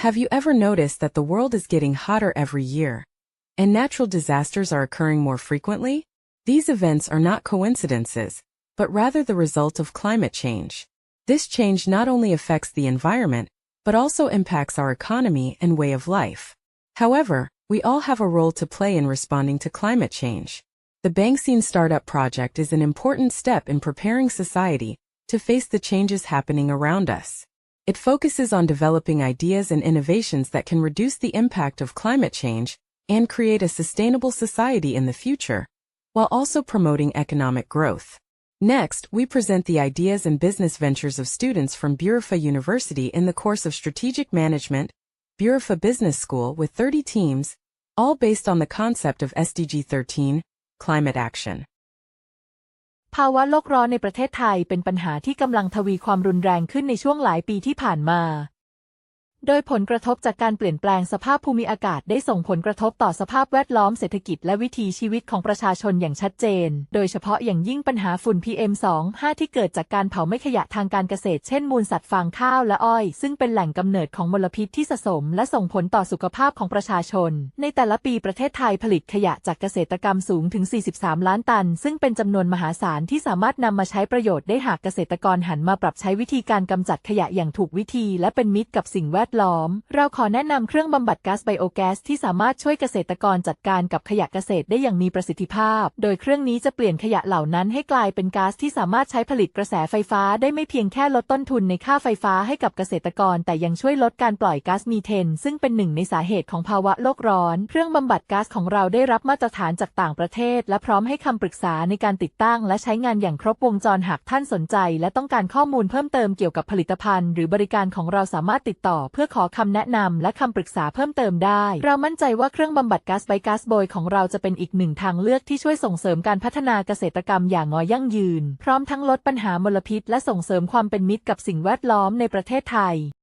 Have you ever noticed that the world is getting hotter every year? And natural disasters are occurring more frequently? These events are not coincidences, but rather the result of climate change. This change not only affects the environment, but also impacts our economy and way of life. However, we all have a role to play in responding to climate change. The Bangsine Startup Project is an important step in preparing society to face the changes happening around us. It focuses on developing ideas and innovations that can reduce the impact of climate change and create a sustainable society in the future, while also promoting economic growth. Next, we present the ideas and business ventures of students from Burifa University in the course of Strategic Management, Burifa Business School with 30 teams, all based on the concept of SDG 13, climate action. ภาวะโลกร้อนในประเทศไทยเป็นปัญหาที่กำลังทวีความรุนแรงขึ้นในช่วงหลายปีที่ผ่านมา โดยผลกระทบจากการเปลี่ยนแปลงสภาพภูมิอากาศได้ส่งผลกระทบต่อสภาพแวดล้อมเศรษฐกิจและวิถีชีวิตของประชาชนอย่างชัดเจน โดยเฉพาะอย่างยิ่งปัญหาฝุ่น PM 2.5 ที่เกิดจากการเผาไม่ขยะทางการเกษตร เช่นมูลสัตว์ฟางข้าวและอ้อย ซึ่งเป็นแหล่งกำเนิดของมลพิษที่สะสม และส่งผลต่อสุขภาพของประชาชน ในแต่ละปีประเทศไทยผลิตขยะจากเกษตรกรรมสูงถึง 43 ล้านตัน ซึ่งเป็นจำนวนมหาศาลที่สามารถนำมาใช้ประโยชน์ได้หากเกษตรกรหันมาปรับใช้วิธีการกำจัดขยะอย่างถูกวิธี และเป็นมิตรกับสิ่งแวดล้อม เราขอแนะนำเครื่องบำบัดก๊าซไบโอแก๊สที่สามารถช่วยเกษตรกรจัดการกับขยะเกษตรได้อย่างมีประสิทธิภาพ โดยเครื่องนี้จะเปลี่ยนขยะเหล่านั้นให้กลายเป็นก๊าซที่สามารถใช้ผลิตกระแสไฟฟ้าได้ไม่เพียงแค่ลดต้นทุนในค่าไฟฟ้าให้กับเกษตรกร แต่ยังช่วยลดการปล่อยก๊าซมีเทน ซึ่งเป็นหนึ่งในสาเหตุของภาวะโลกร้อน เครื่องบำบัดก๊าซของเราได้รับมาตรฐานจากต่างประเทศ และพร้อมให้คำปรึกษาในการติดตั้ง และใช้งานอย่างครบวงจรหากท่านสนใจ และต้องการข้อมูลเพิ่มเติมเกี่ยวกับผลิตภัณฑ์ หรือบริการของเราสามารถติดต่อเพื่อื่อขอคำแนะนำและคำปรึกษาเพิ่มเติมได้ เรามั่นใจว่าเครื่องบำบัดก๊าซไบก๊าซโบยของเราจะเป็นอีกหนึ่งทางเลือกที่ช่วยส่งเสริมการพัฒนาเกษตรกรรมอย่างงอยั่งยืน พร้อมทั้งลดปัญหามลพิษ และส่งเสริมความเป็นมิตรกับสิ่งแวดล้อมในประเทศไทย